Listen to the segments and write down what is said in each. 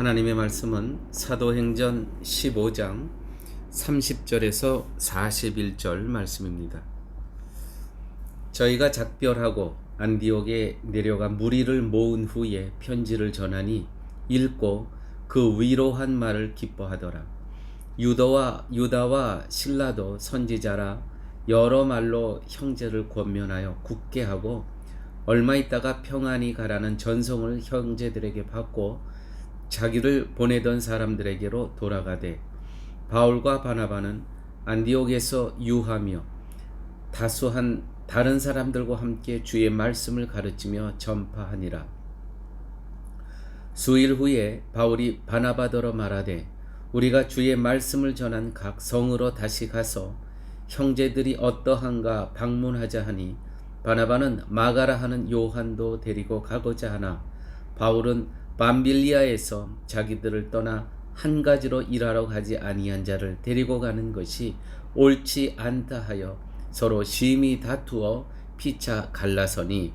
하나님의 말씀은 사도행전 15장 30절에서 41절 말씀입니다. 저희가 작별하고 안디옥에 내려가 무리를 모은 후에 편지를 전하니 읽고 그 위로한 말을 기뻐하더라. 유다와 유다와 신라도 선지자라 여러 말로 형제를 권면하여 굳게 하고 얼마 있다가 평안히 가라는 전송을 형제들에게 받고 자기를 보내던 사람들에게로 돌아가되 바울과 바나바는 안디옥에서 유하며 다수한 다른 사람들과 함께 주의 말씀을 가르치며 전파하니라. 수일 후에 바울이 바나바더러 말하되 우리가 주의 말씀을 전한 각 성으로 다시 가서 형제들이 어떠한가 방문하자 하니 바나바는 마가라 하는 요한도 데리고 가고자 하나 바울은 밤빌리아에서 자기들을 떠나 한 가지로 일하러 가지 아니한 자를 데리고 가는 것이 옳지 않다 하여 서로 심히 다투어 피차 갈라서니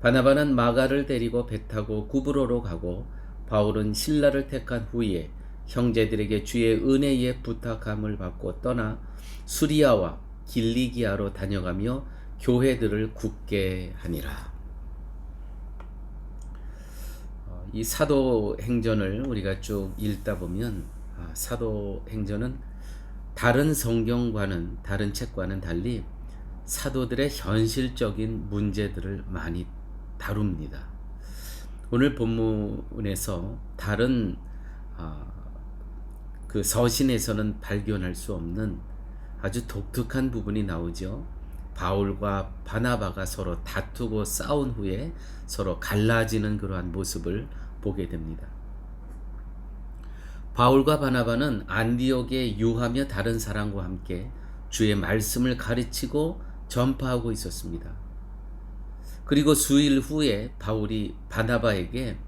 바나바는 마가를 데리고 배 타고 구브로로 가고 바울은 신라를 택한 후에 형제들에게 주의 은혜에 부탁함을 받고 떠나 수리아와 길리기아로 다녀가며 교회들을 굳게 하니라. 어, 이 사도행전을 우리가 쭉 읽다 보면 아, 사도행전은 다른 성경과는 다른 책과는 달리 사도들의 현실적인 문제들을 많이 다룹니다. 오늘 본문에서 다른 아, 그 서신에서는 발견할 수 없는 아주 독특한 부분이 나오죠. 바울과 바나바가 서로 다투고 싸운 후에 서로 갈라지는 그러한 모습을 보게 됩니다. 바울과 바나바는 안디옥에 유하며 다른 사람과 함께 주의 말씀을 가르치고 전파하고 있었습니다. 그리고 수일 후에 바울이 바나바에게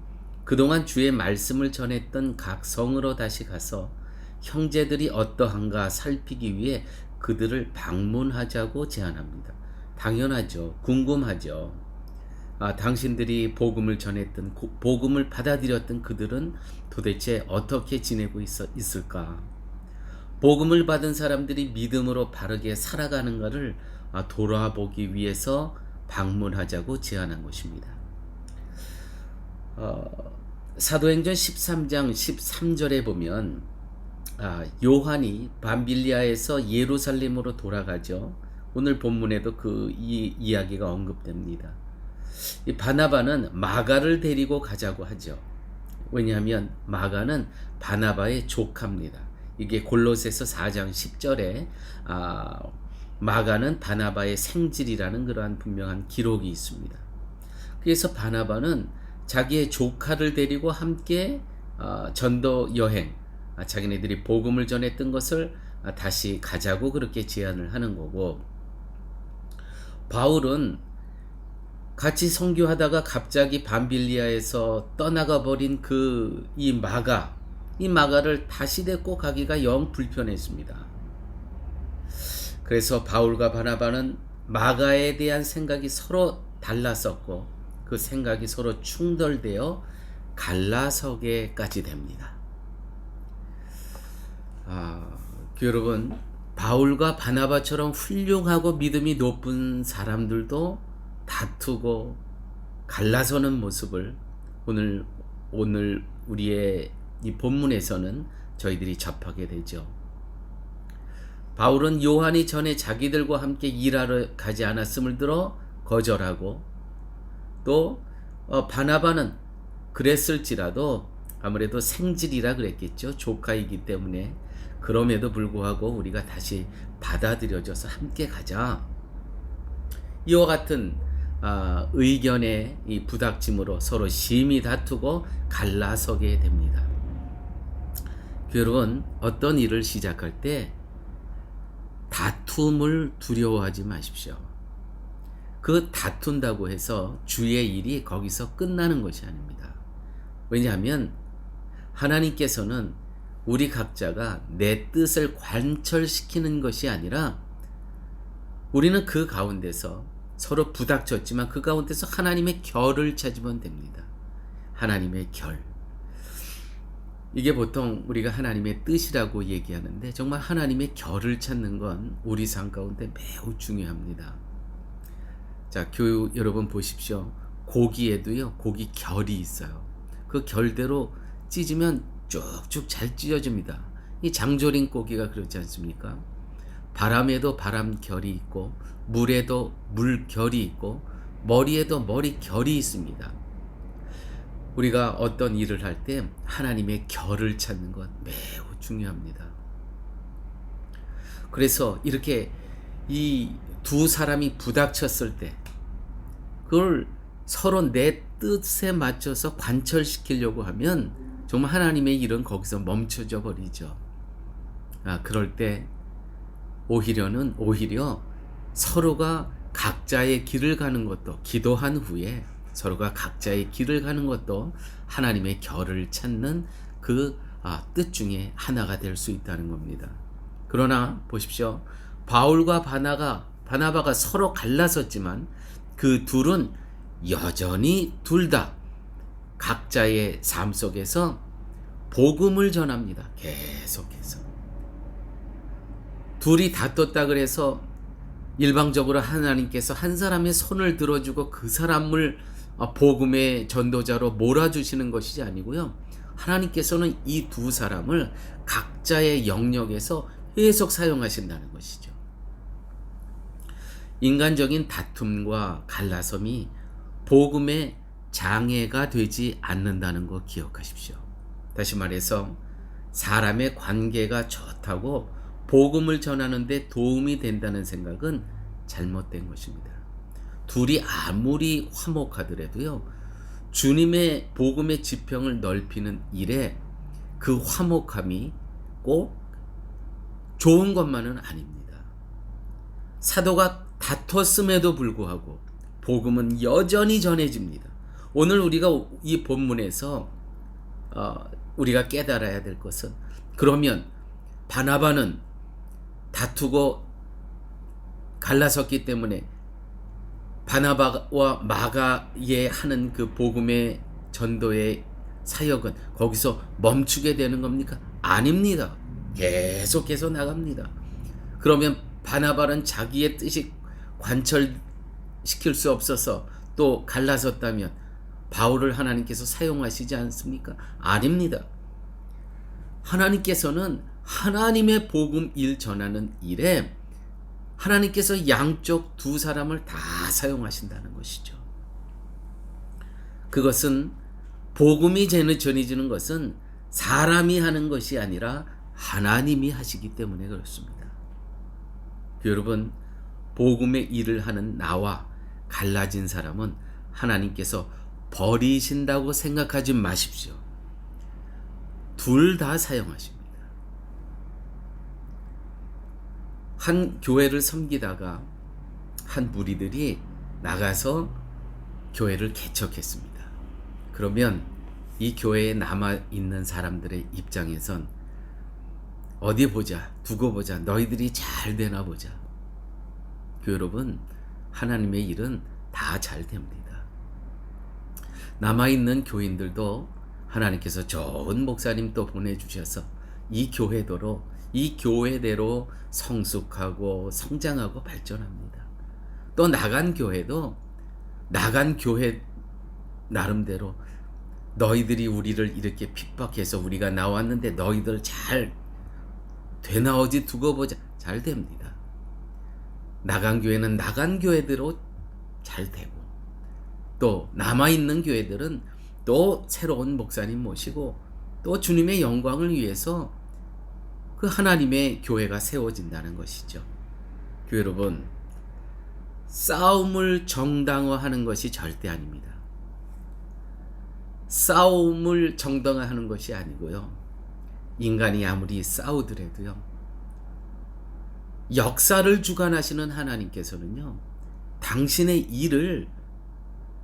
그동안 주의 말씀을 전했던 각 성으로 다시 가서 형제들이 어떠한가 살피기 위해 그들을 방문하자고 제안합니다. 당연하죠. 궁금하죠. 아, 당신들이 복음을 전했던 복음을 받아들였던 그들은 도대체 어떻게 지내고 있어, 있을까? 복음을 받은 사람들이 믿음으로 바르게 살아가는가를 아, 돌아보기 위해서 방문하자고 제안한 것입니다. 어, 사도행전 13장 13절에 보면 아, 요한이 밤빌리아에서 예루살렘으로 돌아가죠. 오늘 본문에도 그 이, 이야기가 언급됩니다. 이 바나바는 마가를 데리고 가자고 하죠. 왜냐하면 마가는 바나바의 조카입니다. 이게 골로새서 4장 10절에 아, 마가는 바나바의 생질이라는 그러한 분명한 기록이 있습니다. 그래서 바나바는 자기의 조카를 데리고 함께 어, 전도 여행, 아, 자기네들이 복음을 전했던 것을 아, 다시 가자고 그렇게 제안을 하는 거고 바울은 같이 선교하다가 갑자기 밤빌리아에서 떠나가 버린 그 이 마가 이 마가를 다시 데리고 가기가 영 불편했습니다. 그래서 바울과 바나바는 마가에 대한 생각이 서로 달랐었고 그 생각이 서로 충돌되어 갈라서게까지 됩니다. 아, 그 여러분 바울과 바나바처럼 훌륭하고 믿음이 높은 사람들도 다투고 갈라서는 모습을 오늘 오늘 우리의 이 본문에서는 저희들이 접하게 되죠. 바울은 요한이 전에 자기들과 함께 일하러 가지 않았음을 들어 거절하고 또 어, 바나바는 그랬을지라도 아무래도 생질이라 그랬겠죠. 조카이기 때문에 그럼에도 불구하고 우리가 다시 받아들여져서 함께 가자. 이와 같은 아, 의견의 이 부닥침으로 서로 심히 다투고 갈라서게 됩니다. 여러분 어떤 일을 시작할 때 다툼을 두려워하지 마십시오. 그 다툰다고 해서 주의 일이 거기서 끝나는 것이 아닙니다. 왜냐하면 하나님께서는 우리 각자가 내 뜻을 관철시키는 것이 아니라 우리는 그 가운데서 서로 부닥쳤지만 그 가운데서 하나님의 결을 찾으면 됩니다. 하나님의 결. 이게 보통 우리가 하나님의 뜻이라고 얘기하는데 정말 하나님의 결을 찾는 건 우리 삶 가운데 매우 중요합니다. 자, 교육 여러분 보십시오. 고기에도요, 고기 결이 있어요. 그 결대로 찢으면 쭉쭉 잘 찢어집니다. 이 장조림 고기가 그렇지 않습니까? 바람에도 바람 결이 있고, 물에도 물 결이 있고, 머리에도 머리 결이 있습니다. 우리가 어떤 일을 할 때 하나님의 결을 찾는 것 매우 중요합니다. 그래서 이렇게 이 두 사람이 부닥쳤을 때 그걸 서로 내 뜻에 맞춰서 관철시키려고 하면 정말 하나님의 일은 거기서 멈춰져 버리죠. 아, 그럴 때 오히려는 오히려 서로가 각자의 길을 가는 것도 기도한 후에 서로가 각자의 길을 가는 것도 하나님의 결을 찾는 그 아, 뜻 중에 하나가 될 수 있다는 겁니다. 그러나 보십시오. 바울과 바나가 바나바가 서로 갈라섰지만 그 둘은 여전히 둘 다 각자의 삶 속에서 복음을 전합니다. 계속해서. 둘이 다퉜다 그래서 일방적으로 하나님께서 한 사람의 손을 들어주고 그 사람을 어, 복음의 전도자로 몰아주시는 것이 아니고요. 하나님께서는 이 두 사람을 각자의 영역에서 계속 사용하신다는 것이죠. 인간적인 다툼과 갈라섬이 복음의 장애가 되지 않는다는 거 기억하십시오. 다시 말해서 사람의 관계가 좋다고 복음을 전하는데 도움이 된다는 생각은 잘못된 것입니다. 둘이 아무리 화목하더라도요, 주님의 복음의 지평을 넓히는 일에 그 화목함이 꼭 좋은 것만은 아닙니다. 사도가 다퉜음에도 불구하고 복음은 여전히 전해집니다. 오늘 우리가 이 본문에서 어, 우리가 깨달아야 될 것은 그러면 바나바는 다투고 갈라섰기 때문에 바나바와 마가에 하는 그 복음의 전도의 사역은 거기서 멈추게 되는 겁니까? 아닙니다. 계속해서 나갑니다. 그러면 바나바는 자기의 뜻이 관철시킬 수 없어서 또 갈라섰다면 바울을 하나님께서 사용하시지 않습니까? 아닙니다. 하나님께서는 하나님의 복음 일 전하는 일에 하나님께서 양쪽 두 사람을 다 사용하신다는 것이죠. 그것은 복음이 전해지는 것은 사람이 하는 것이 아니라 하나님이 하시기 때문에 그렇습니다. 여러분, 복음의 일을 하는 나와 갈라진 사람은 하나님께서 버리신다고 생각하지 마십시오. 둘 다 사용하십니다. 한 교회를 섬기다가 한 무리들이 나가서 교회를 개척했습니다. 그러면 이 교회에 남아 있는 사람들의 입장에선 어디 보자, 두고 보자, 너희들이 잘 되나 보자. 그 여러분, 하나님의 일은 다 잘 됩니다. 남아 있는 교인들도 하나님께서 좋은 목사님 또 보내주셔서 이 교회도로 이 교회대로 성숙하고 성장하고 발전합니다. 또 나간 교회도 나간 교회 나름대로 너희들이 우리를 이렇게 핍박해서 우리가 나왔는데 너희들 잘 되나오지 두고 보자 잘 됩니다. 나간 교회는 나간 교회대로 잘 되고 또 남아 있는 교회들은 또 새로운 목사님 모시고 또 주님의 영광을 위해서 그 하나님의 교회가 세워진다는 것이죠. 교회 여러분, 싸움을 정당화하는 것이 절대 아닙니다. 싸움을 정당화하는 것이 아니고요. 인간이 아무리 싸우더라도요. 역사를 주관하시는 하나님께서는요. 당신의 일을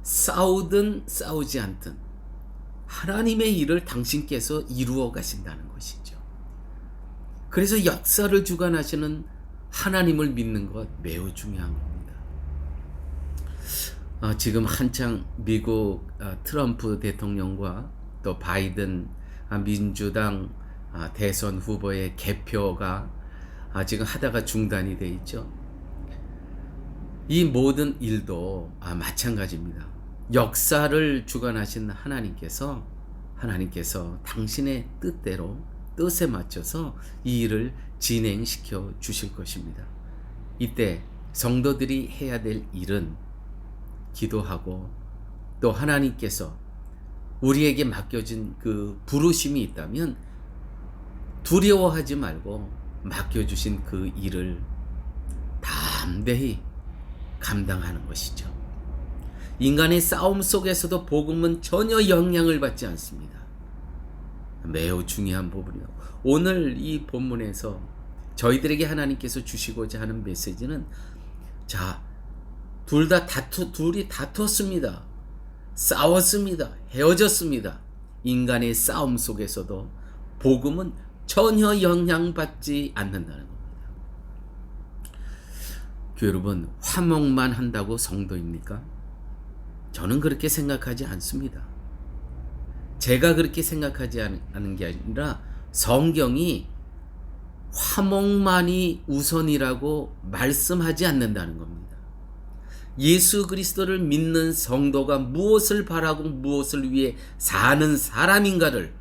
싸우든 싸우지 않든 하나님의 일을 당신께서 이루어 가신다는 것이죠. 그래서 역사를 주관하시는 하나님을 믿는 것 매우 중요한 겁니다. 어, 지금 한창 미국 어, 트럼프 대통령과 또 바이든 아, 민주당 아, 대선 후보의 개표가 아, 지금 하다가 중단이 돼 있죠. 이 모든 일도 아, 마찬가지입니다. 역사를 주관하신 하나님께서 하나님께서 당신의 뜻대로 뜻에 맞춰서 이 일을 진행시켜 주실 것입니다. 이때 성도들이 해야 될 일은 기도하고 또 하나님께서 우리에게 맡겨진 그 부르심이 있다면 두려워하지 말고 맡겨주신 그 일을 담대히 감당하는 것이죠. 인간의 싸움 속에서도 복음은 전혀 영향을 받지 않습니다. 매우 중요한 부분이요. 오늘 이 본문에서 저희들에게 하나님께서 주시고자 하는 메시지는 자, 둘 다 다투, 둘이 다투었습니다. 싸웠습니다. 헤어졌습니다. 인간의 싸움 속에서도 복음은 전혀 영향받지 않는다는 겁니다. 여러분, 화목만 한다고 성도입니까? 저는 그렇게 생각하지 않습니다. 제가 그렇게 생각하지 않은 게 아니라 성경이 화목만이 우선이라고 말씀하지 않는다는 겁니다. 예수 그리스도를 믿는 성도가 무엇을 바라고 무엇을 위해 사는 사람인가를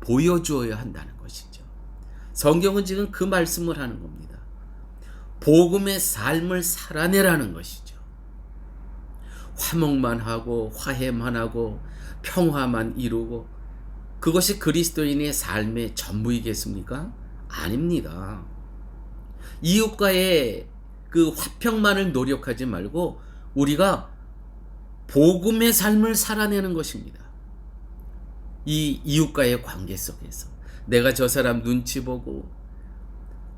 보여주어야 한다는 것이죠. 성경은 지금 그 말씀을 하는 겁니다. 복음의 삶을 살아내라는 것이죠. 화목만 하고 화해만 하고 평화만 이루고 그것이 그리스도인의 삶의 전부이겠습니까? 아닙니다. 이웃과의 그 화평만을 노력하지 말고 우리가 복음의 삶을 살아내는 것입니다. 이 이웃과의 관계 속에서 내가 저 사람 눈치 보고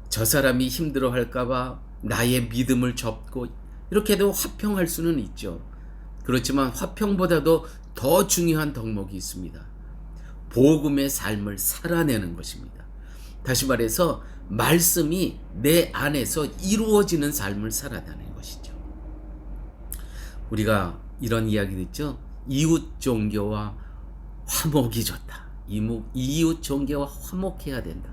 저 사람이 힘들어 할까봐 나의 믿음을 접고 이렇게도 화평할 수는 있죠. 그렇지만 화평보다도 더 중요한 덕목이 있습니다. 복음의 삶을 살아내는 것입니다. 다시 말해서 말씀이 내 안에서 이루어지는 삶을 살아내는 것이죠. 우리가 이런 이야기 듣죠. 이웃 종교와 화목이 좋다. 이웃 종교와 화목해야 된다.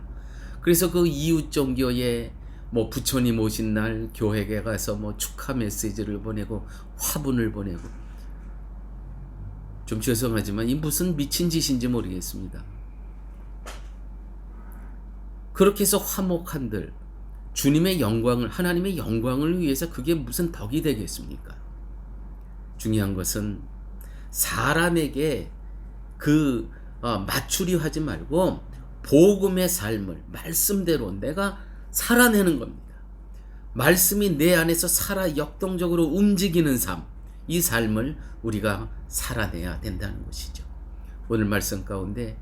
그래서 그 이웃 종교에 뭐 부처님 오신 날 교회에 가서 뭐 축하 메시지를 보내고 화분을 보내고 좀 죄송하지만 이 무슨 미친 짓인지 모르겠습니다. 그렇게 해서 화목한들 주님의 영광을 하나님의 영광을 위해서 그게 무슨 덕이 되겠습니까? 중요한 것은 사람에게 그 어, 맞추려 하지 말고 복음의 삶을 말씀대로 내가 살아내는 겁니다. 말씀이 내 안에서 살아 역동적으로 움직이는 삶, 이 삶을 우리가 살아내야 된다는 것이죠. 오늘 말씀 가운데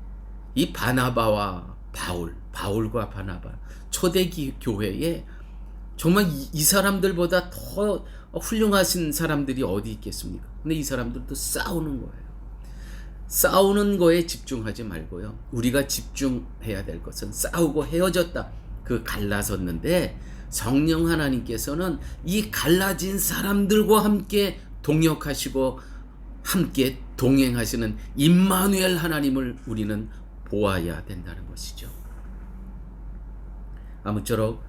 이 바나바와 바울, 바울과 바나바, 초대기 교회에 정말 이, 이 사람들보다 더 훌륭하신 사람들이 어디 있겠습니까? 근데 이 사람들도 싸우는 거예요. 싸우는 거에 집중하지 말고요. 우리가 집중해야 될 것은 싸우고 헤어졌다. 그 갈라섰는데 성령 하나님께서는 이 갈라진 사람들과 함께 동역하시고 함께 동행하시는 임마누엘 하나님을 우리는 보아야 된다는 것이죠. 아무쪼록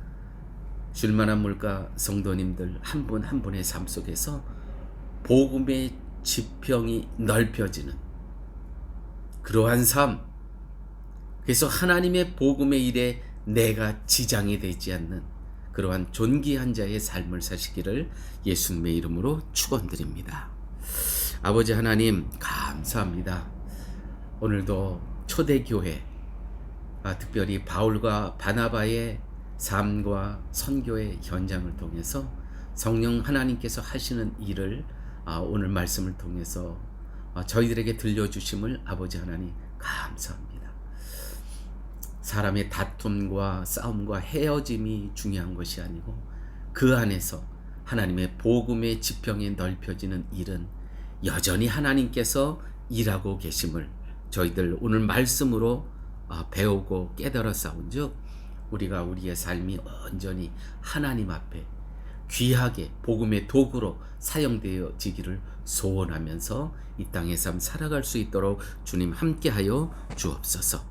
줄만한 물가 성도님들 한 분한 분의 삶 속에서 복음의 지평이 넓혀지는 그러한 삶 그래서 하나님의 복음의 일에 내가 지장이 되지 않는 그러한 존귀한 자의 삶을 사시기를 예수님의 이름으로 축원드립니다. 아버지 하나님 감사합니다. 오늘도 초대 교회 아, 특별히 바울과 바나바의 삶과 선교의 현장을 통해서 성령 하나님께서 하시는 일을 아, 오늘 말씀을 통해서 아, 저희들에게 들려주심을 아버지 하나님 감사합니다. 사람의 다툼과 싸움과 헤어짐이 중요한 것이 아니고 그 안에서 하나님의 복음의 지평이 넓혀지는 일은 여전히 하나님께서 일하고 계심을 저희들 오늘 말씀으로 아, 배우고 깨달아 싸운즉 우리가 우리의 삶이 온전히 하나님 앞에 귀하게 복음의 도구로 사용되어지기를 소원하면서 이 땅의 삶 살아갈 수 있도록 주님 함께하여 주옵소서.